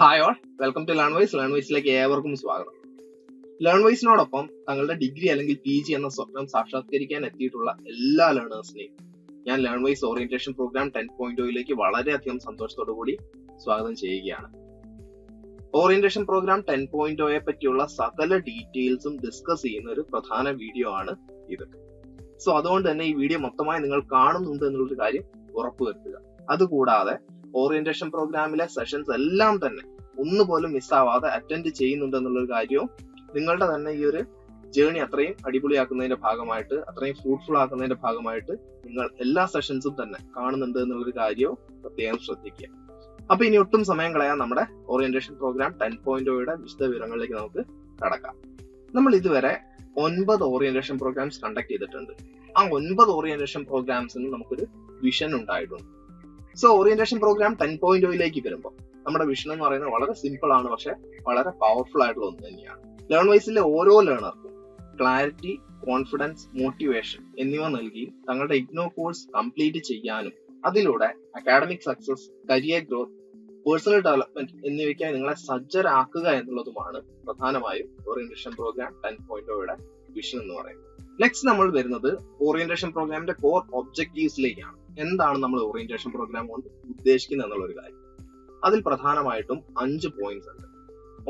Hi all welcome to Learn Wise Learn വൈസിലേക്ക് ഏവർക്കും സ്വാഗതം. Learn വൈസിനോടൊപ്പം തങ്ങളുടെ ഡിഗ്രി അല്ലെങ്കിൽ പി ജി എന്ന സ്വപ്നം സാക്ഷാത്കരിക്കാൻ എത്തിയിട്ടുള്ള എല്ലാ ലേണേഴ്സിനെയും ഞാൻ Learnwise orientation program ten point ഒയിലേക്ക് വളരെയധികം സന്തോഷത്തോടു കൂടി സ്വാഗതം ചെയ്യുകയാണ്. ഓറിയന്റേഷൻ പ്രോഗ്രാം ടെൻ പോയിന്റ് ഒയെ പറ്റിയുള്ള സകല ഡീറ്റെയിൽസും ഡിസ്കസ് ചെയ്യുന്ന ഒരു പ്രധാന വീഡിയോ ആണ് ഇത്. സോ അതുകൊണ്ട് തന്നെ ഈ വീഡിയോ മൊത്തമായി നിങ്ങൾ കാണുന്നുണ്ട് എന്നുള്ളൊരു കാര്യം ഉറപ്പുവരുത്തുക. അതുകൂടാതെ ഓറിയന്റേഷൻ പ്രോഗ്രാമിലെ സെഷൻസ് എല്ലാം തന്നെ ഒന്നുപോലും മിസ്സാവാതെ അറ്റൻഡ് ചെയ്യുന്നുണ്ട് എന്നുള്ളൊരു കാര്യവും നിങ്ങളുടെ തന്നെ ഈ ഒരു ജേണി അത്രയും അടിപൊളിയാക്കുന്നതിന്റെ ഭാഗമായിട്ട് അത്രയും ഫ്രൂട്ട്ഫുൾ ആക്കുന്നതിന്റെ ഭാഗമായിട്ട് നിങ്ങൾ എല്ലാ സെഷൻസും തന്നെ കാണുന്നുണ്ട് എന്നുള്ളൊരു കാര്യവും പ്രത്യേകം ശ്രദ്ധിക്കുക. അപ്പൊ ഇനി ഒട്ടും സമയം കളയാൻ നമ്മുടെ ഓറിയന്റേഷൻ പ്രോഗ്രാം ടെൻ പോയിന്റ് ഒയുടെ വിശദ വിവരങ്ങളിലേക്ക് നമുക്ക് കടക്കാം. നമ്മൾ ഇതുവരെ ഒൻപത് ഓറിയന്റേഷൻ പ്രോഗ്രാംസ് കണ്ടക്ട് ചെയ്തിട്ടുണ്ട്. ആ ഒൻപത് ഓറിയന്റേഷൻ പ്രോഗ്രാംസിന് നമുക്കൊരു വിഷൻ ഉണ്ടായിട്ടുണ്ട്. So orientation program ten point ഓയിലേക്ക് വരുമ്പോൾ നമ്മുടെ വിഷൻ എന്ന് പറയുന്നത് വളരെ സിമ്പിൾ ആണ് പക്ഷെ വളരെ പവർഫുൾ ആയിട്ടുള്ള ഒന്ന് തന്നെയാണ്. ലേൺ വൈസിലെ ഓരോ ലേണർക്കും ക്ലാരിറ്റി കോൺഫിഡൻസ് മോട്ടിവേഷൻ എന്നിവ നൽകി തങ്ങളുടെ ഇഗ്നോ കോഴ്സ് കംപ്ലീറ്റ് ചെയ്യാനും അതിലൂടെ academic success career growth personal development എന്നിവയ്ക്കായി നിങ്ങളെ സജ്ജരാക്കുക എന്നുള്ളതുമാണ് പ്രധാനമായും orientation program ten point vision എന്ന് പറയുന്നത്. നെക്സ്റ്റ് നമ്മൾ വരുന്നത് ഓറിയന്റേഷൻ പ്രോഗ്രാമിന്റെ കോർ ഒബ്ജക്റ്റീവ്സിലേക്കാണ് എന്താണ് നമ്മൾ ഓറിയന്റേഷൻ പ്രോഗ്രാം കൊണ്ട് ഉദ്ദേശിക്കുന്നത് എന്നുള്ള ഒരു കാര്യം. അതിൽ പ്രധാനമായിട്ടും അഞ്ച് പോയിന്റ്സ് ഉണ്ട്.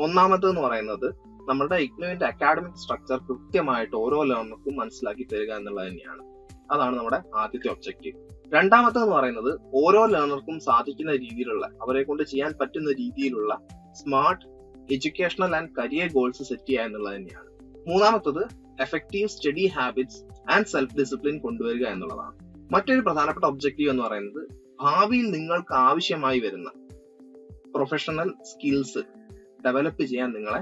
ഒന്നാമത്തെ എന്ന് പറയുന്നത് നമ്മുടെ ഇഗ്നുവിന്റെ അക്കാഡമിക് സ്ട്രക്ചർ കൃത്യമായിട്ട് ഓരോ ലേണർക്കും മനസ്സിലാക്കി തരിക എന്നുള്ളത് തന്നെയാണ്. അതാണ് നമ്മുടെ ആദ്യത്തെ ഒബ്ജക്റ്റീവ് രണ്ടാമത്തെ എന്ന് പറയുന്നത് ഓരോ ലേണർക്കും സാധിക്കുന്ന രീതിയിലുള്ള അവരെ കൊണ്ട് ചെയ്യാൻ പറ്റുന്ന രീതിയിലുള്ള smart educational and career goals set ചെയ്യുക എന്നുള്ളത് തന്നെയാണ്. മൂന്നാമത്തത് effective study habits and self discipline കൊണ്ടുവരിക എന്നുള്ളതാണ്. മറ്റൊരു പ്രധാനപ്പെട്ട ഒബ്ജക്റ്റീവ് എന്ന് പറയുന്നത് ഭാവിയിൽ നിങ്ങൾക്ക് ആവശ്യമായി വരുന്ന പ്രൊഫഷണൽ സ്കിൽസ് ഡെവലപ്പ് ചെയ്യാൻ നിങ്ങളെ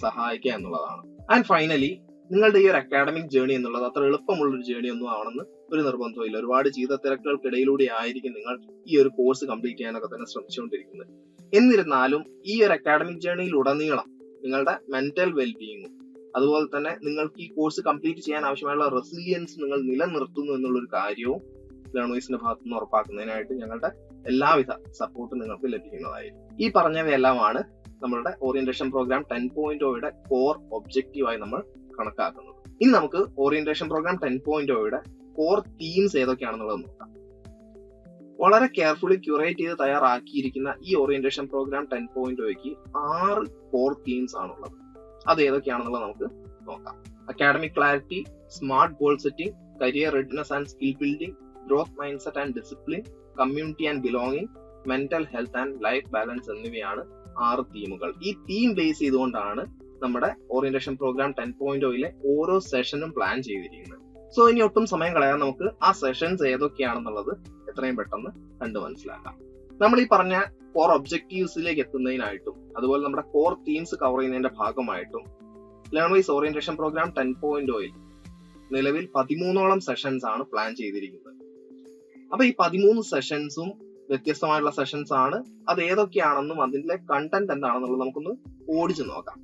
സഹായിക്കുക എന്നുള്ളതാണ്. ആൻഡ് ഫൈനലി നിങ്ങളുടെ ഈ ഒരു അക്കാഡമിക് ജേണി എന്നുള്ളത് അത്ര എളുപ്പമുള്ള ഒരു ജേണി ഒന്നും ആവണമെന്ന് ഒരു നിർബന്ധമില്ല ഒരുപാട് ജീവിത തിരക്കുകൾക്കിടയിലൂടെ ആയിരിക്കും നിങ്ങൾ ഈ ഒരു കോഴ്സ് കംപ്ലീറ്റ് ചെയ്യാനൊക്കെ തന്നെ ശ്രമിച്ചുകൊണ്ടിരിക്കുന്നത്. എന്നിരുന്നാലും ഈ ഒരു അക്കാഡമിക് ജേണിയിൽ ഉടനീളം നിങ്ങളുടെ മെന്റൽ വെൽബീയിങ്ങും അതുപോലെ തന്നെ നിങ്ങൾക്ക് ഈ കോഴ്സ് കംപ്ലീറ്റ് ചെയ്യാൻ ആവശ്യമായുള്ള റെസിലിയൻസ് നിങ്ങൾ നിലനിർത്തുന്നു എന്നുള്ളൊരു കാര്യവും ലേണേഴ്സിന്റെ ഭാഗത്തു നിന്ന് ഉറപ്പാക്കുന്നതിനായിട്ട് ഞങ്ങളുടെ എല്ലാവിധ സപ്പോർട്ടും നിങ്ങൾക്ക് ലഭിക്കുന്നതായിരിക്കും. ഈ പറഞ്ഞവയെല്ലാമാണ് നമ്മളുടെ ഓറിയന്റേഷൻ പ്രോഗ്രാം ടെൻ പോയിന്റ് ഒയുടെ കോർ ഒബ്ജക്റ്റീവായി നമ്മൾ കണക്കാക്കുന്നത്. ഇനി നമുക്ക് ഓറിയന്റേഷൻ പ്രോഗ്രാം ടെൻ പോയിന്റ് ഒയുടെ കോർ തീംസ് ഏതൊക്കെയാണെന്നുള്ളത് നോക്കാം. വളരെ കെയർഫുള്ളി ക്യൂറേറ്റ് ചെയ്ത് തയ്യാറാക്കിയിരിക്കുന്ന ഈ ഓറിയന്റേഷൻ പ്രോഗ്രാം ടെൻ പോയിന്റ് ഒയ്ക്ക് ആറ് കോർ തീംസ് ആണുള്ളത്. അത് ഏതൊക്കെയാണെന്നുള്ളത് നമുക്ക് നോക്കാം. Academic clarity smart goal setting career readiness and skill building growth mindset and discipline community and belonging mental health and life balance എന്നിവയാണ് ആറ് തീമുകൾ ഈ തീം ബേസ് ചെയ്തുകൊണ്ടാണ് നമ്മുടെ ഓറിയന്റേഷൻ പ്രോഗ്രാം ടെൻ പോയിന്റ് ഓയിലെ ഓരോ സെഷനും പ്ലാൻ ചെയ്തിരിക്കുന്നത്. സോ ഇനി ഒട്ടും സമയം കളയാൻ നമുക്ക് ആ സെഷൻസ് ഏതൊക്കെയാണെന്നുള്ളത് എത്രയും പെട്ടെന്ന് കണ്ടു മനസ്സിലാക്കാം നമ്മൾ ഈ പറഞ്ഞ കോർ ഒബ്ജക്റ്റീവ്സിലേക്ക് എത്തുന്നതിനായിട്ടും അതുപോലെ നമ്മുടെ കോർ തീംസ് കവർ ചെയ്യുന്നതിന്റെ ഭാഗമായിട്ടും Learn Wise orientation program ten point oil നിലവിൽ പതിമൂന്നോളം സെഷൻസ് ആണ് പ്ലാൻ ചെയ്തിരിക്കുന്നത്. അപ്പൊ ഈ പതിമൂന്ന് സെഷൻസും വ്യത്യസ്തമായിട്ടുള്ള സെഷൻസ് ആണ്. അത് ഏതൊക്കെയാണെന്നും അതിന്റെ കണ്ടന്റ് എന്താണെന്നുള്ളത് നമുക്കൊന്ന് ഓടിച്ചു നോക്കാം.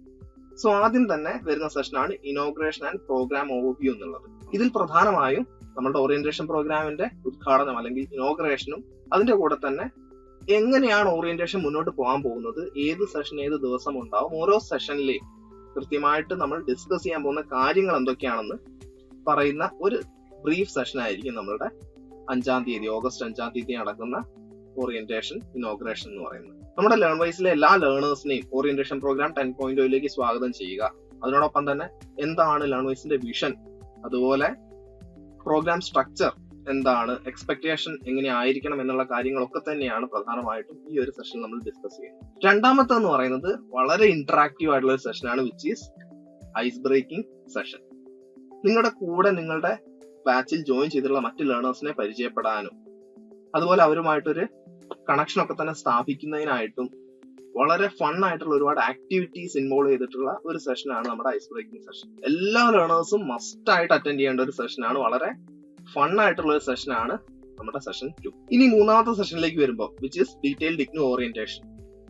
സോ ആദ്യം തന്നെ വരുന്ന സെഷനാണ് ഇനോഗ്രേഷൻ ആൻഡ് പ്രോഗ്രാം ഓവർവ്യൂ എന്നുള്ളത്. ഇതിൽ പ്രധാനമായും നമ്മുടെ ഓറിയന്റേഷൻ പ്രോഗ്രാമിന്റെ ഉദ്ഘാടനം അല്ലെങ്കിൽ ഇനോഗ്രേഷനും അതിന്റെ കൂടെ തന്നെ എങ്ങനെയാണ് ഓറിയന്റേഷൻ മുന്നോട്ട് പോകാൻ പോകുന്നത്? ഏത് സെഷൻ ഏത് ദിവസം ഉണ്ടാവും? ഓരോ സെഷനിലെയും കൃത്യമായിട്ട് നമ്മൾ ഡിസ്കസ് ചെയ്യാൻ പോകുന്ന കാര്യങ്ങൾ എന്തൊക്കെയാണെന്ന് പറയുന്ന ഒരു ബ്രീഫ് സെഷൻ ആയിരിക്കും നമ്മളുടെ അഞ്ചാം തീയതി ഓഗസ്റ്റ് അഞ്ചാം തീയതി നടക്കുന്ന ഓറിയന്റേഷൻ ഇനോഗ്രേഷൻ എന്ന് പറയുന്നത്. നമ്മുടെ ലേൺ വൈസിലെ എല്ലാ ലേണേഴ്സിനെയും ഓറിയന്റേഷൻ പ്രോഗ്രാം ടെൻ പോയിന്റ് ഒയിലേക്ക് സ്വാഗതം ചെയ്യുക. അതിനോടൊപ്പം തന്നെ എന്താണ് ലേൺ വൈസിന്റെ വിഷൻ അതുപോലെ പ്രോഗ്രാം സ്ട്രക്ചർ എന്താണ് എക്സ്പെക്ടേഷൻ എങ്ങനെ ആയിരിക്കണം എന്നുള്ള കാര്യങ്ങളൊക്കെ തന്നെയാണ് പ്രധാനമായിട്ടും ഈ ഒരു സെഷൻ നമ്മൾ ഡിസ്കസ് ചെയ്യുന്നത്. രണ്ടാമത്തെ എന്ന് പറയുന്നത് വളരെ ഇന്ററാക്റ്റീവ് ആയിട്ടുള്ള ഒരു സെഷനാണ് which is ice breaking session നിങ്ങളുടെ കൂടെ നിങ്ങളുടെ ബാച്ചിൽ ജോയിൻ ചെയ്തിട്ടുള്ള മറ്റ് ലേണേഴ്സിനെ പരിചയപ്പെടാനും അതുപോലെ അവരുമായിട്ടൊരു കണക്ഷൻ ഒക്കെ തന്നെ സ്ഥാപിക്കുന്നതിനായിട്ടും വളരെ ഫൺ ആയിട്ടുള്ള ഒരുപാട് ആക്ടിവിറ്റീസ് ഇൻവോൾവ് ചെയ്തിട്ടുള്ള ഒരു സെഷനാണ് നമ്മുടെ ഐസ് ബ്രേക്കിംഗ് സെഷൻ എല്ലാ ലേണേഴ്സും മസ്റ്റ് ആയിട്ട് അറ്റൻഡ് ചെയ്യേണ്ട ഒരു സെഷനാണ് വളരെ ഫൺ ആയിട്ടുള്ള ഒരു സെഷനാണ് നമ്മുടെ സെഷൻ ടു. ഇനി മൂന്നാമത്തെ സെഷനിലേക്ക് വരുമ്പോൾ which is detailed IGNOU orientation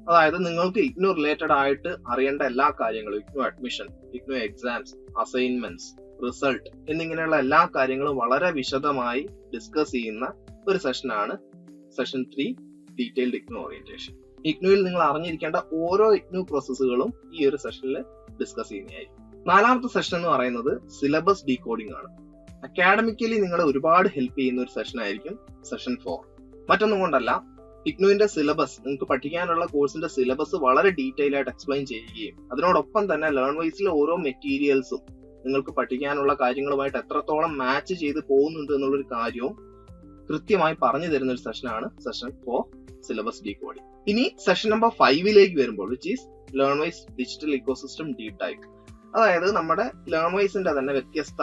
അതായത് നിങ്ങൾക്ക് ഇഗ്നോ റിലേറ്റഡ് ആയിട്ട് അറിയേണ്ട എല്ലാ കാര്യങ്ങളും IGNOU admission IGNOU exams assignments result എന്നിങ്ങനെയുള്ള എല്ലാ കാര്യങ്ങളും വളരെ വിശദമായി ഡിസ്കസ് ചെയ്യുന്ന ഒരു സെഷനാണ് session three detailed IGNOU orientation ഇഗ്നുവിൽ നിങ്ങൾ അറിഞ്ഞിരിക്കേണ്ട ഓരോ ഇഗ്നു പ്രോസസ്സുകളും ഈ ഒരു സെഷനിൽ ഡിസ്കസ് ചെയ്യുന്നതായിരിക്കും. നാലാമത്തെ സെഷൻ എന്ന് പറയുന്നത് സിലബസ് ഡീകോഡിംഗ് ആണ്. അക്കാഡമിക്കലി നിങ്ങൾ ഒരുപാട് ഹെൽപ്പ് ചെയ്യുന്ന ഒരു സെഷൻ ആയിരിക്കും സെഷൻ ഫോർ മറ്റൊന്നും കൊണ്ടല്ല ഇഗ്നുവിന്റെ സിലബസ് നിങ്ങൾക്ക് പഠിക്കാനുള്ള കോഴ്സിന്റെ സിലബസ് വളരെ ഡീറ്റെയിൽ ആയിട്ട് എക്സ്പ്ലെയിൻ ചെയ്യുകയും അതിനോടൊപ്പം തന്നെ ലേൺ വൈസിലെ ഓരോ മെറ്റീരിയൽസും നിങ്ങൾക്ക് പഠിക്കാനുള്ള കാര്യങ്ങളുമായിട്ട് എത്രത്തോളം മാച്ച് ചെയ്ത് പോകുന്നുണ്ട് എന്നുള്ളൊരു കാര്യവും കൃത്യമായി പറഞ്ഞു തരുന്ന ഒരു സെഷനാണ് session four syllabus D Cody ഇനി സെഷൻ നമ്പർ ഫൈവിലേക്ക് വരുമ്പോൾ which is Learn Wise digital ecosystem deep dive അതായത് നമ്മുടെ ലേൺ വൈസിന്റെ തന്നെ വ്യത്യസ്ത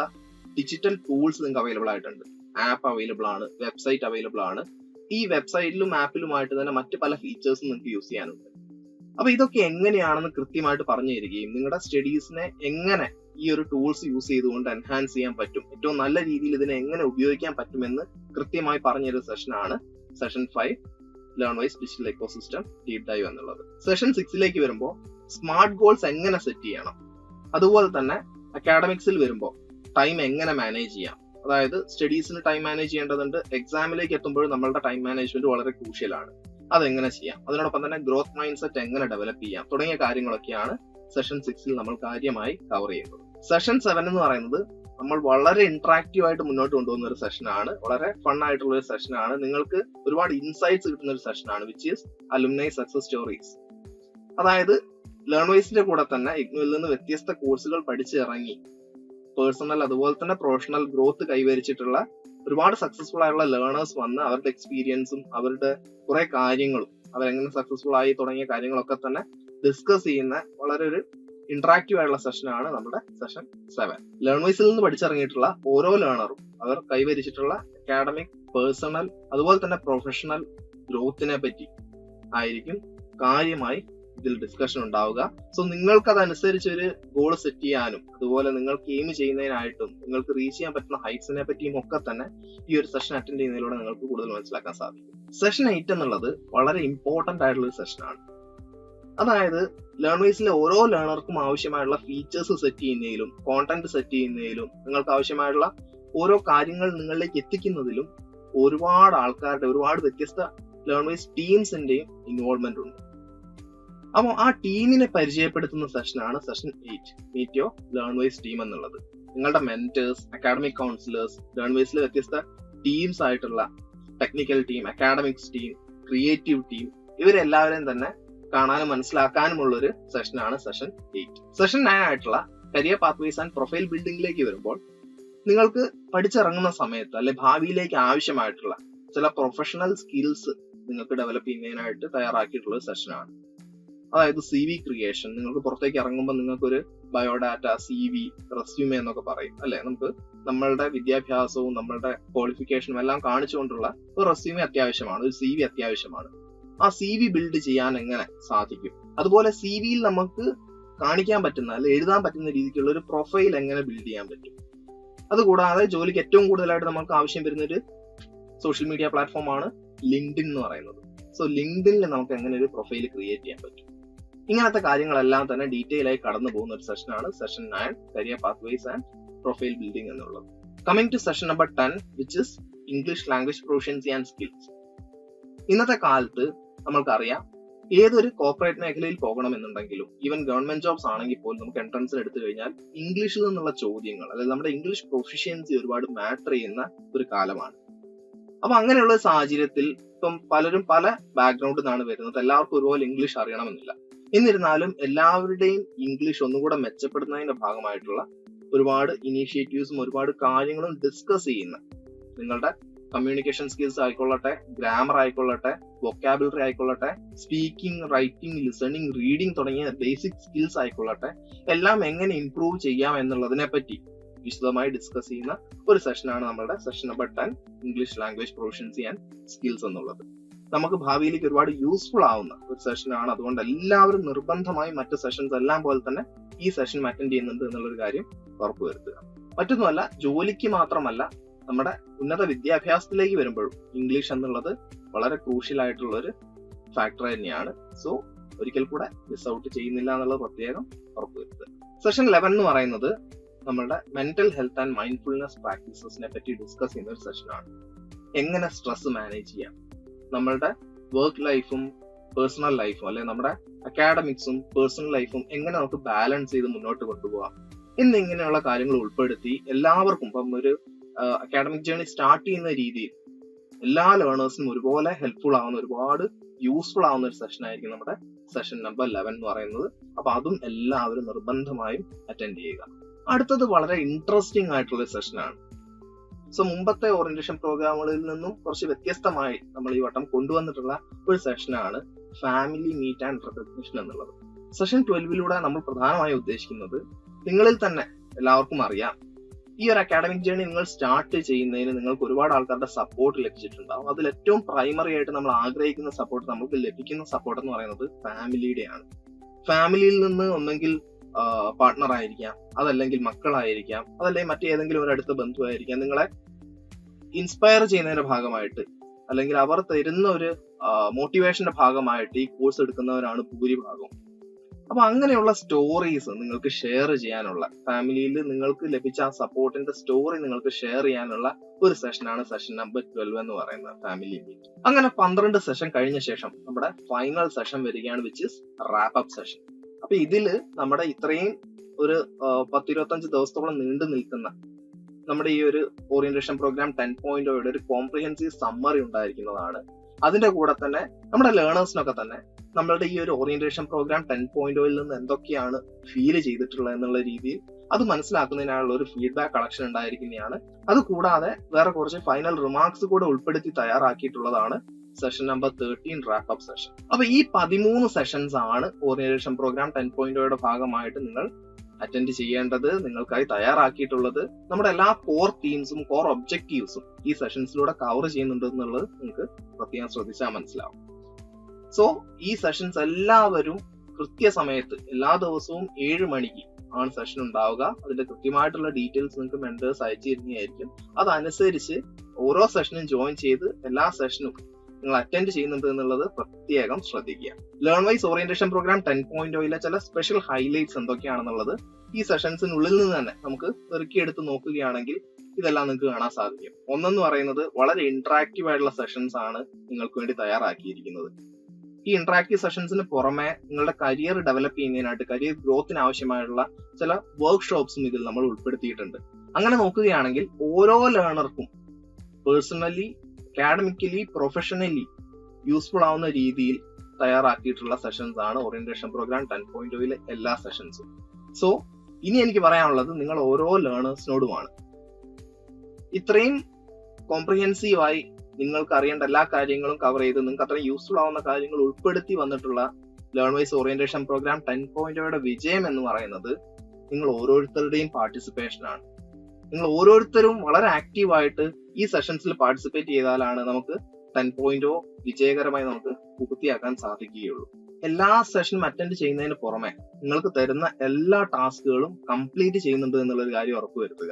ഡിജിറ്റൽ ടൂൾസ് നിങ്ങൾക്ക് അവൈലബിൾ ആയിട്ടുണ്ട്. ആപ്പ് അവൈലബിൾ ആണ് വെബ്സൈറ്റ് അവൈലബിൾ ആണ്. ഈ വെബ്സൈറ്റിലും ആപ്പിലുമായിട്ട് തന്നെ മറ്റ് പല ഫീച്ചേഴ്സും നിങ്ങൾക്ക് യൂസ് ചെയ്യാനുണ്ട്. അപ്പൊ ഇതൊക്കെ എങ്ങനെയാണെന്ന് കൃത്യമായിട്ട് പറഞ്ഞു തരികയും നിങ്ങളുടെ സ്റ്റഡീസിനെ എങ്ങനെ ഈ ഒരു ടൂൾസ് യൂസ് ചെയ്തുകൊണ്ട് എൻഹാൻസ് ചെയ്യാൻ പറ്റും ഏറ്റവും നല്ല രീതിയിൽ ഇതിനെ എങ്ങനെ ഉപയോഗിക്കാൻ പറ്റുമെന്ന് കൃത്യമായി പറഞ്ഞൊരു സെഷനാണ് session five Learn Wise digital ecosystem deep dive എന്നുള്ളത്. സെഷൻ സിക്സിലേക്ക് വരുമ്പോൾ സ്മാർട്ട് ഗോൾസ് എങ്ങനെ സെറ്റ് ചെയ്യണം? അതുപോലെ തന്നെ അക്കാഡമിക്സിൽ വരുമ്പോൾ ടൈം എങ്ങനെ മാനേജ് ചെയ്യാം? അതായത് സ്റ്റഡീസിന് ടൈം മാനേജ് ചെയ്യേണ്ടതുണ്ട്. എക്സാമിലേക്ക് എത്തുമ്പോൾ നമ്മളുടെ ടൈം മാനേജ്മെന്റ് വളരെ ക്രൂഷ്യലാണ് അതെങ്ങനെ ചെയ്യാം? അതിനോടൊപ്പം തന്നെ ഗ്രോത്ത് മൈൻഡ് സെറ്റ് എങ്ങനെ ഡെവലപ്പ് ചെയ്യാം? തുടങ്ങിയ കാര്യങ്ങളൊക്കെയാണ് സെഷൻ സിക്സിൽ നമ്മൾ കാര്യമായി കവർ ചെയ്യുന്നത്. സെഷൻ സെവൻ എന്ന് പറയുന്നത് നമ്മൾ വളരെ ഇന്ററാക്റ്റീവ് ആയിട്ട് മുന്നോട്ട് കൊണ്ടുപോകുന്ന ഒരു സെഷനാണ് വളരെ ഫൺ ആയിട്ടുള്ള ഒരു സെഷനാണ് നിങ്ങൾക്ക് ഒരുപാട് ഇൻസൈറ്റ്സ് കിട്ടുന്ന ഒരു സെഷനാണ് which is alumni success stories അതായത് ലേൺ കൂടെ തന്നെ ഇഗ്നുവിൽ നിന്ന് വ്യത്യസ്ത കോഴ്സുകൾ പഠിച്ചിറങ്ങി പേഴ്സണൽ അതുപോലെ തന്നെ പ്രൊഫഷണൽ ഗ്രോത്ത് കൈവരിച്ചിട്ടുള്ള ഒരുപാട് സക്സസ്ഫുൾ ആയിട്ടുള്ള ലേണേഴ്സ് വന്ന് അവരുടെ എക്സ്പീരിയൻസും അവരുടെ കുറെ കാര്യങ്ങളും അവരെങ്ങനെ സക്സസ്ഫുൾ ആയി തുടങ്ങിയ കാര്യങ്ങളൊക്കെ തന്നെ ഡിസ്കസ് ചെയ്യുന്ന വളരെ ഒരു ഇന്ററാക്റ്റീവ് ആയിട്ടുള്ള സെഷനാണ് നമ്മുടെ സെഷൻ സെവൻ ലേൺ വൈസിൽ നിന്ന് പഠിച്ചിറങ്ങിയിട്ടുള്ള ഓരോ ലേണറും അവർ കൈവരിച്ചിട്ടുള്ള അക്കാഡമിക് പേഴ്സണൽ അതുപോലെ തന്നെ പ്രൊഫഷണൽ ഗ്രോത്തിനെ പറ്റി ആയിരിക്കും കാര്യമായി ഇതിൽ ഡിസ്കഷൻ ഉണ്ടാവുക. സോ നിങ്ങൾക്ക് അതനുസരിച്ച് ഒരു ഗോൾ സെറ്റ് ചെയ്യാനും അതുപോലെ നിങ്ങൾക്ക് എയിം ചെയ്യുന്നതിനായിട്ടും നിങ്ങൾക്ക് റീച്ച് ചെയ്യാൻ പറ്റുന്ന ഹൈറ്റ്സിനെ പറ്റിയും ഒക്കെ തന്നെ ഈ ഒരു സെഷൻ അറ്റൻഡ് ചെയ്യുന്നതിലൂടെ നിങ്ങൾക്ക് കൂടുതൽ മനസ്സിലാക്കാൻ സാധിക്കും. സെഷൻ എയ്റ്റ് എന്നുള്ളത് വളരെ ഇമ്പോർട്ടന്റ് ആയിട്ടുള്ള ഒരു സെഷനാണ് അതായത് ലേണേഴ്സിലെ ഓരോ ലേണർക്കും ആവശ്യമായുള്ള ഫീച്ചേഴ്സ് സെറ്റ് ചെയ്യുന്നതിലും കോണ്ടന്റ് സെറ്റ് ചെയ്യുന്നതിലും നിങ്ങൾക്ക് ആവശ്യമായുള്ള ഓരോ കാര്യങ്ങൾ നിങ്ങളിലേക്ക് എത്തിക്കുന്നതിലും ഒരുപാട് ആൾക്കാരുടെ ഒരുപാട് വ്യത്യസ്ത ലേണേഴ്സ് ടീംസിന്റെയും ഇൻവോൾവ്മെന്റ് ഉണ്ട്. അപ്പോൾ ആ ടീമിനെ പരിചയപ്പെടുത്തുന്ന സെഷനാണ് session eight. Meet your Learn Wise team എന്നുള്ളത്. നിങ്ങളുടെ മെന്റേഴ്സ് അക്കാഡമിക് കൗൺസിലേഴ്സ് ലേൺ വൈസിലെ വ്യത്യസ്ത ടീംസ് ആയിട്ടുള്ള technical team academics team creative team ഇവരെല്ലാവരെയും തന്നെ കാണാനും മനസ്സിലാക്കാനുമുള്ള ഒരു സെഷനാണ് സെഷൻ എയ്റ്റ്. സെഷൻ നയൻ ആയിട്ടുള്ള കരിയർ പാത്വേസ് ആൻഡ് പ്രൊഫൈൽ ബിൽഡിംഗിലേക്ക് വരുമ്പോൾ നിങ്ങൾക്ക് പഠിച്ചിറങ്ങുന്ന സമയത്ത് അല്ലെ ഭാവിയിലേക്ക് ആവശ്യമായിട്ടുള്ള ചില പ്രൊഫഷണൽ സ്കിൽസ് നിങ്ങൾക്ക് ഡെവലപ്പ് ചെയ്യുന്നതിനായിട്ട് തയ്യാറാക്കിയിട്ടുള്ള ഒരു സെഷനാണ്. അതായത് സി വി ക്രിയേഷൻ നിങ്ങൾക്ക് പുറത്തേക്ക് ഇറങ്ങുമ്പോൾ നിങ്ങൾക്ക് ഒരു ബയോഡാറ്റ സി വി റെസ്യൂമെ എന്നൊക്കെ പറയും. അല്ലെ? നമുക്ക് നമ്മളുടെ വിദ്യാഭ്യാസവും നമ്മളുടെ ക്വാളിഫിക്കേഷനും എല്ലാം കാണിച്ചുകൊണ്ടുള്ള ഒരു റെസ്യൂമെ അത്യാവശ്യമാണ് ഒരു സി വി അത്യാവശ്യമാണ്. ആ സി വി ബിൽഡ് ചെയ്യാൻ എങ്ങനെ സാധിക്കും? അതുപോലെ സി വിയിൽ നമുക്ക് കാണിക്കാൻ പറ്റുന്ന അല്ലെ എഴുതാൻ പറ്റുന്ന രീതിക്കുള്ള ഒരു പ്രൊഫൈൽ എങ്ങനെ ബിൽഡ് ചെയ്യാൻ പറ്റും? അതുകൂടാതെ ജോലിക്ക് ഏറ്റവും കൂടുതലായിട്ട് നമുക്ക് ആവശ്യം വരുന്ന ഒരു സോഷ്യൽ മീഡിയ പ്ലാറ്റ്ഫോമാണ് ലിങ്ക്ഡിൻ എന്ന് പറയുന്നത്. സോ ലിങ്ക്ഡിനിൽ നമുക്ക് എങ്ങനെ ഒരു പ്രൊഫൈൽ ക്രിയേറ്റ് ചെയ്യാൻ പറ്റും? ഇങ്ങനത്തെ കാര്യങ്ങളെല്ലാം തന്നെ ഡീറ്റെയിൽ ആയി കടന്നു പോകുന്ന ഒരു സെഷനാണ് session nine career pathways and profile building എന്നുള്ളത്. Coming to session number ten which is English language proficiency and skills ഇന്നത്തെ കാലത്ത് നമ്മൾക്കറിയാം ഏതൊരു കോർപ്പറേറ്റ് മേഖലയിൽ പോകണമെന്നുണ്ടെങ്കിലും ഈവൻ ഗവൺമെന്റ് ജോബ്സ് ആണെങ്കിൽ പോലും നമുക്ക് എൻട്രൻസിൽ എടുത്തു കഴിഞ്ഞാൽ ഇംഗ്ലീഷിൽ നിന്നുള്ള ചോദ്യങ്ങൾ അല്ലെങ്കിൽ നമ്മുടെ ഇംഗ്ലീഷ് പ്രൊഫിഷ്യൻസി ഒരുപാട് മാറ്റർ ചെയ്യുന്ന ഒരു കാലമാണ്. അപ്പൊ അങ്ങനെയുള്ള സാഹചര്യത്തിൽ ഇപ്പം പലരും പല ബാക്ക്ഗ്രൗണ്ടിൽ നിന്നാണ് വരുന്നത്. എല്ലാവർക്കും ഒരുപോലെ ഇംഗ്ലീഷ് അറിയണമെന്നില്ല. എന്നിരുന്നാലും എല്ലാവരുടെയും ഇംഗ്ലീഷ് ഒന്നുകൂടെ മെച്ചപ്പെടുന്നതിന്റെ ഭാഗമായിട്ടുള്ള ഒരുപാട് ഇനീഷ്യേറ്റീവ്സും ഒരുപാട് കാര്യങ്ങളും ഡിസ്കസ് ചെയ്യുന്ന നിങ്ങളുടെ കമ്മ്യൂണിക്കേഷൻ സ്കിൽസ് ആയിക്കൊള്ളട്ടെ ഗ്രാമർ ആയിക്കൊള്ളട്ടെ വൊക്കാബുലറി ആയിക്കൊള്ളട്ടെ സ്പീക്കിംഗ് റൈറ്റിംഗ് ലിസണിങ് റീഡിംഗ് തുടങ്ങിയ ബേസിക് സ്കിൽസ് ആയിക്കൊള്ളട്ടെ എല്ലാം എങ്ങനെ ഇംപ്രൂവ് ചെയ്യാം എന്നുള്ളതിനെ പറ്റി വിശദമായി ഡിസ്കസ് ചെയ്യുന്ന ഒരു സെഷനാണ് നമ്മുടെ session number ten English language proficiency and skills എന്നുള്ളത്. നമുക്ക് ഭാവിയിലേക്ക് ഒരുപാട് യൂസ്ഫുൾ ആവുന്ന ഒരു സെഷനാണ് അതുകൊണ്ട് എല്ലാവരും നിർബന്ധമായി മറ്റ് സെഷൻസ് എല്ലാം പോലെ തന്നെ ഈ സെഷൻ അറ്റൻഡ് ചെയ്യുന്നുണ്ട് എന്നുള്ളൊരു കാര്യം ഉറപ്പുവരുത്തുക. മറ്റൊന്നുമല്ല ജോലിക്ക് മാത്രമല്ല നമ്മുടെ ഉന്നത വിദ്യാഭ്യാസത്തിലേക്ക് വരുമ്പോഴും ഇംഗ്ലീഷ് എന്നുള്ളത് വളരെ ക്രൂഷ്യൽ ആയിട്ടുള്ള ഒരു ഫാക്ടർ തന്നെയാണ്. സോ ഒരിക്കൽ കൂടെ മിസ് ഔട്ട് ചെയ്യുന്നില്ല എന്നുള്ളത് പ്രത്യേകം ഉറപ്പുവരുത്തുക. സെഷൻ ലെവൻ എന്ന് പറയുന്നത് നമ്മളുടെ മെന്റൽ ഹെൽത്ത് ആൻഡ് മൈൻഡ്ഫുൾനെസ് പ്രാക്ടീസസിനെ പറ്റി ഡിസ്കസ് ചെയ്യുന്ന ഒരു സെഷനാണ് എങ്ങനെ സ്ട്രെസ് മാനേജ് ചെയ്യാം? നമ്മളുടെ വർക്ക് ലൈഫും പേഴ്സണൽ ലൈഫും അല്ലെ നമ്മുടെ അക്കാഡമിക്സും പേഴ്സണൽ ലൈഫും എങ്ങനെ നമുക്ക് ബാലൻസ് ചെയ്ത് മുന്നോട്ട് കൊണ്ടുപോകാം എന്നിങ്ങനെയുള്ള കാര്യങ്ങൾ ഉൾപ്പെടുത്തി എല്ലാവർക്കും ഇപ്പം ഒരു അക്കാഡമിക് ജേണി സ്റ്റാർട്ട് ചെയ്യുന്ന രീതിയിൽ എല്ലാ ലേണേഴ്സിനും ഒരുപോലെ ഹെൽപ്ഫുൾ ആവുന്ന ഒരുപാട് യൂസ്ഫുൾ ആവുന്ന ഒരു സെഷൻ ആയിരിക്കും നമ്മുടെ സെഷൻ നമ്പർ ലെവൻ എന്ന് പറയുന്നത്. അപ്പൊ അതും എല്ലാവരും നിർബന്ധമായും അറ്റൻഡ് ചെയ്യുക. അടുത്തത് വളരെ ഇൻട്രസ്റ്റിംഗ് ആയിട്ടുള്ള സെഷനാണ് സോ മുമ്പത്തെ ഓറിയന്റേഷൻ പ്രോഗ്രാമുകളിൽ നിന്നും കുറച്ച് വ്യത്യസ്തമായി നമ്മൾ ഈ വട്ടം കൊണ്ടുവന്നിട്ടുള്ള ഒരു സെഷനാണ് ഫാമിലി മീറ്റ് ആൻഡ് റെക്കഗ്നിഷൻ എന്നുള്ളത്. സെഷൻ ട്വൽവിലൂടെ നമ്മൾ പ്രധാനമായും ഉദ്ദേശിക്കുന്നത് നിങ്ങളിൽ തന്നെ എല്ലാവർക്കും അറിയാം. ഈ ഒരു അക്കാഡമിക് ജേണി നിങ്ങൾ സ്റ്റാർട്ട് ചെയ്യുന്നതിന് നിങ്ങൾക്ക് ഒരുപാട് ആൾക്കാരുടെ സപ്പോർട്ട് ലഭിച്ചിട്ടുണ്ടാവും. അതിൽ ഏറ്റവും പ്രൈമറി ആയിട്ട് നമ്മൾ ആഗ്രഹിക്കുന്ന സപ്പോർട്ട് നമുക്ക് ലഭിക്കുന്ന സപ്പോർട്ട് എന്ന് പറയുന്നത് ഫാമിലിയുടെയാണ് ഫാമിലിയിൽ നിന്ന് ഒന്നെങ്കിൽ പാർട്ട്ണർ ആയിരിക്കാം അതല്ലെങ്കിൽ മക്കളായിരിക്കാം അതല്ലെങ്കിൽ മറ്റേതെങ്കിലും ഒരു അടുത്ത ബന്ധുവായിരിക്കാം. നിങ്ങളെ ഇൻസ്പയർ ചെയ്യുന്നതിന്റെ ഭാഗമായിട്ട് അല്ലെങ്കിൽ അവർ തരുന്ന ഒരു മോട്ടിവേഷന്റെ ഭാഗമായിട്ട് ഈ കോഴ്സ് എടുക്കുന്നവരാണ് ഭൂരിഭാഗം അപ്പൊ അങ്ങനെയുള്ള സ്റ്റോറീസ് നിങ്ങൾക്ക് ഷെയർ ചെയ്യാനുള്ള ഫാമിലിയിൽ നിങ്ങൾക്ക് ലഭിച്ച ആ സപ്പോർട്ടിന്റെ സ്റ്റോറി നിങ്ങൾക്ക് ഷെയർ ചെയ്യാനുള്ള ഒരു സെഷനാണ് സെഷൻ നമ്പർ ട്വൽവ് എന്ന് പറയുന്നത് ഫാമിലി മീറ്റ് അങ്ങനെ പന്ത്രണ്ട് സെഷൻ കഴിഞ്ഞ ശേഷം നമ്മുടെ ഫൈനൽ സെഷൻ വരികയാണ് which is wrap up session അപ്പൊ ഇതിൽ നമ്മുടെ ഇത്രയും ഒരു പത്തിരുപത്തഞ്ച് ദിവസത്തോളം നീണ്ടു നിൽക്കുന്ന നമ്മുടെ ഈ ഒരു ഓറിയന്റേഷൻ പ്രോഗ്രാം ടെൻ പോയിന്റ് ഒരു കോംപ്രിഹെൻസീവ് സമ്മറി ഉണ്ടായിരിക്കുന്നതാണ്. അതിന്റെ കൂടെ തന്നെ നമ്മുടെ ലേണേഴ്സിനൊക്കെ തന്നെ നമ്മളുടെ ഈ ഒരു ഓറിയന്റേഷൻ പ്രോഗ്രാം ടെൻ പോയിന്റ് നിന്ന് എന്തൊക്കെയാണ് ഫീൽ ചെയ്തിട്ടുള്ളത് എന്നുള്ള രീതിയിൽ അത് മനസ്സിലാക്കുന്നതിനായുള്ള ഒരു ഫീഡ്ബാക്ക് കളക്ഷൻ ഉണ്ടായിരിക്കുന്നതാണ്. അത് കൂടാതെ വേറെ കുറച്ച് ഫൈനൽ റിമാർക്സ് കൂടെ ഉൾപ്പെടുത്തി തയ്യാറാക്കിയിട്ടുള്ളതാണ് session number thirteen wrap up session അപ്പൊ ഈ പതിമൂന്ന് സെഷൻസ് ആണ് ഓറിയന്റേഷൻ പ്രോഗ്രാം ടെൻ പോയിന്റോയുടെ ഭാഗമായിട്ട് നിങ്ങൾ അറ്റൻഡ് ചെയ്യേണ്ടത് നിങ്ങൾക്കായി തയ്യാറാക്കിയിട്ടുള്ളത് നമ്മുടെ എല്ലാ കോർ തീംസും കോർ ഒബ്ജക്റ്റീവ്സും ഈ സെഷൻസിലൂടെ കവർ ചെയ്യുന്നുണ്ട് എന്നുള്ളത് നിങ്ങൾക്ക് പ്രത്യേകം ശ്രദ്ധിച്ചാൽ മനസ്സിലാവും. സോ ഈ സെഷൻസ് എല്ലാവരും കൃത്യസമയത്ത് എല്ലാ ദിവസവും ഏഴ് മണിക്ക് ആണ് സെഷൻ ഉണ്ടാവുക. അതിന്റെ കൃത്യമായിട്ടുള്ള ഡീറ്റെയിൽസ് നിങ്ങൾക്ക് മെന്റേഴ്സ് അയച്ചു തരുന്നതായിരിക്കും. അതനുസരിച്ച് ഓരോ സെഷനും ജോയിൻ ചെയ്ത് എല്ലാ സെഷനും നിങ്ങൾ അറ്റൻഡ് ചെയ്യുന്നുണ്ട് എന്നുള്ളത് പ്രത്യേകം ശ്രദ്ധിക്കുക. Learn Wise orientation program ten point ഓയിലെ ചില സ്പെഷ്യൽ ഹൈലൈറ്റ്സ് എന്തൊക്കെയാണെന്നുള്ളത് ഈ സെഷൻസിനുള്ളിൽ നിന്ന് തന്നെ നമുക്ക് പെറുക്കിയെടുത്ത് നോക്കുകയാണെങ്കിൽ ഇതെല്ലാം നിങ്ങൾക്ക് കാണാൻ സാധിക്കും. ഒന്നെന്ന് പറയുന്നത് വളരെ ഇന്ററാക്റ്റീവ് ആയിട്ടുള്ള സെഷൻസ് ആണ് നിങ്ങൾക്ക് വേണ്ടി തയ്യാറാക്കിയിരിക്കുന്നത്. ഈ ഇന്ററാക്റ്റീവ് സെഷൻസിന് പുറമെ നിങ്ങളുടെ കരിയർ ഡെവലപ്പ് ചെയ്യുന്നതിനായിട്ട് കരിയർ ഗ്രോത്തിന് ആവശ്യമായിട്ടുള്ള ചില വർക്ക്ഷോപ്സും ഇതിൽ നമ്മൾ ഉൾപ്പെടുത്തിയിട്ടുണ്ട്. അങ്ങനെ നോക്കുകയാണെങ്കിൽ ഓരോ ലേണർക്കും പേഴ്സണലി അക്കാഡമിക്കലി പ്രൊഫഷണലി യൂസ്ഫുൾ ആവുന്ന രീതിയിൽ തയ്യാറാക്കിയിട്ടുള്ള സെഷൻസ് ആണ് ഓറിയന്റേഷൻ പ്രോഗ്രാം ടെൻ പോയിന്റ് എല്ലാ സെഷൻസും സോ ഇനി എനിക്ക് പറയാനുള്ളത് നിങ്ങൾ ഓരോ ലേണേഴ്സിനോടുമാണ് ഇത്രയും കോംപ്രിഹെൻസീവായി നിങ്ങൾക്ക് അറിയേണ്ട എല്ലാ കാര്യങ്ങളും കവർ ചെയ്ത് നിങ്ങൾക്ക് അത്രയും യൂസ്ഫുൾ ആവുന്ന കാര്യങ്ങൾ ഉൾപ്പെടുത്തി വന്നിട്ടുള്ള Learn Wise orientation program ten പോയിന്റോയുടെ വിജയം എന്ന് പറയുന്നത് നിങ്ങൾ ഓരോരുത്തരുടെയും പാർട്ടിസിപ്പേഷൻ ആണ്. നിങ്ങൾ ഓരോരുത്തരും വളരെ ആക്റ്റീവായിട്ട് ഈ സെഷൻസിൽ പാർട്ടിസിപ്പേറ്റ് ചെയ്താലാണ് നമുക്ക് ടെൻ പോയിന്റോ വിജയകരമായി നമുക്ക് പൂർത്തിയാക്കാൻ സാധിക്കുകയുള്ളൂ. എല്ലാ സെഷനും അറ്റൻഡ് ചെയ്യുന്നതിന് പുറമെ നിങ്ങൾക്ക് തരുന്ന എല്ലാ ടാസ്കുകളും കംപ്ലീറ്റ് ചെയ്യുന്നുണ്ട് എന്നുള്ള ഒരു കാര്യം ഉറപ്പുവരുത്തുക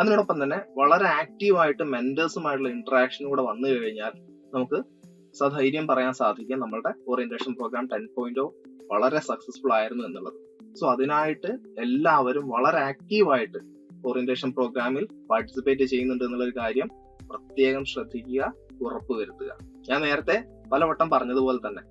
അതിനോടൊപ്പം തന്നെ വളരെ ആക്റ്റീവായിട്ട് മെന്റേഴ്സുമായിട്ടുള്ള ഇന്ററാക്ഷൻ കൂടെ വന്നു കഴിഞ്ഞാൽ നമുക്ക് സധൈര്യം പറയാൻ സാധിക്കും. നമ്മളുടെ ഓറിയന്റേഷൻ പ്രോഗ്രാം ടെൻ പോയിന്റോ വളരെ സക്സസ്ഫുൾ ആയിരുന്നു എന്നുള്ളത്. സോ അതിനായിട്ട് എല്ലാവരും വളരെ ആക്റ്റീവായിട്ട് ഓറിയന്റേഷൻ പ്രോഗ്രാമിൽ പാർട്ടിസിപ്പേറ്റ് ചെയ്യുന്നുണ്ട് എന്നുള്ള കാര്യം പ്രത്യേകം ശ്രദ്ധിക്കുക ഉറപ്പുവരുത്തുക. ഞാൻ നേരത്തെ പലവട്ടം പറഞ്ഞതുപോലെ തന്നെ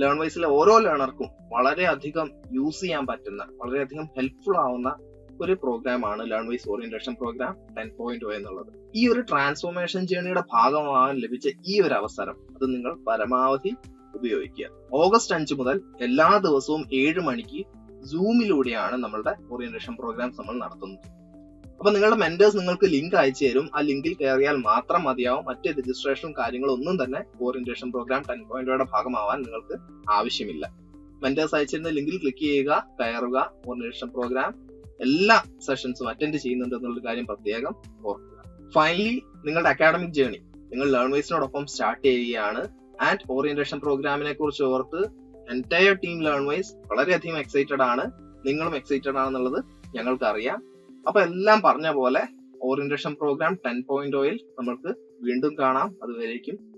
ലേൺ വൈസിലെ ഓരോ ലേണർക്കും വളരെയധികം യൂസ് ചെയ്യാൻ പറ്റുന്ന വളരെയധികം ഹെൽപ്ഫുൾ ആവുന്ന ഒരു പ്രോഗ്രാമാണ് Learn Wise orientation program ten point എന്നുള്ളത്. ഈ ഒരു ട്രാൻസ്ഫോർമേഷൻ ജേണിയുടെ ഭാഗമാവാൻ ലഭിച്ച ഈ ഒരു അവസരം അത് നിങ്ങൾ പരമാവധി ഉപയോഗിക്കുക. ഓഗസ്റ്റ് അഞ്ച് മുതൽ എല്ലാ ദിവസവും ഏഴ് മണിക്ക് സൂമിലൂടെയാണ് നമ്മളുടെ ഓറിയന്റേഷൻ പ്രോഗ്രാംസ് നമ്മൾ നടത്തുന്നത്. അപ്പൊ നിങ്ങളുടെ മെന്റേഴ്സ് നിങ്ങൾക്ക് ലിങ്ക് അയച്ചു തരും. ആ ലിങ്കിൽ കയറിയാൽ മാത്രം മതിയാവും. മറ്റ് രജിസ്ട്രേഷനും കാര്യങ്ങളും ഒന്നും തന്നെ ഓറിയന്റേഷൻ പ്രോഗ്രാം ടെൻ പോയിന്റുകളുടെ ഭാഗമാവാൻ നിങ്ങൾക്ക് ആവശ്യമില്ല. മെന്റേഴ്സ് അയച്ചിരുന്ന ലിങ്കിൽ ക്ലിക്ക് ചെയ്യുക കയറുക ഓറിയന്റേഷൻ പ്രോഗ്രാം എല്ലാ സെഷൻസും അറ്റൻഡ് ചെയ്യുന്നുണ്ട് എന്നുള്ള കാര്യം പ്രത്യേകം ഓർക്കുക. ഫൈനലി നിങ്ങളുടെ അക്കാഡമിക് ജേണി നിങ്ങൾ ലേൺ വൈസിനോടൊപ്പം സ്റ്റാർട്ട് ചെയ്യുകയാണ്. ആൻഡ് ഓറിയന്റേഷൻ പ്രോഗ്രാമിനെ കുറിച്ച് ഓർത്ത് എന്റയർ ടീം ലേൺ വൈസ് വളരെയധികം എക്സൈറ്റഡ് ആണ്. നിങ്ങളും എക്സൈറ്റഡ് ആണെന്നുള്ളത് ഞങ്ങൾക്ക് അറിയാം അപ്പൊ എല്ലാം പറഞ്ഞ പോലെ ഓറിയന്റേഷൻ പ്രോഗ്രാം ടെൻ പോയിന്റ് ഓയിൽ നമ്മൾക്ക് വീണ്ടും കാണാം. അതുവരേക്കും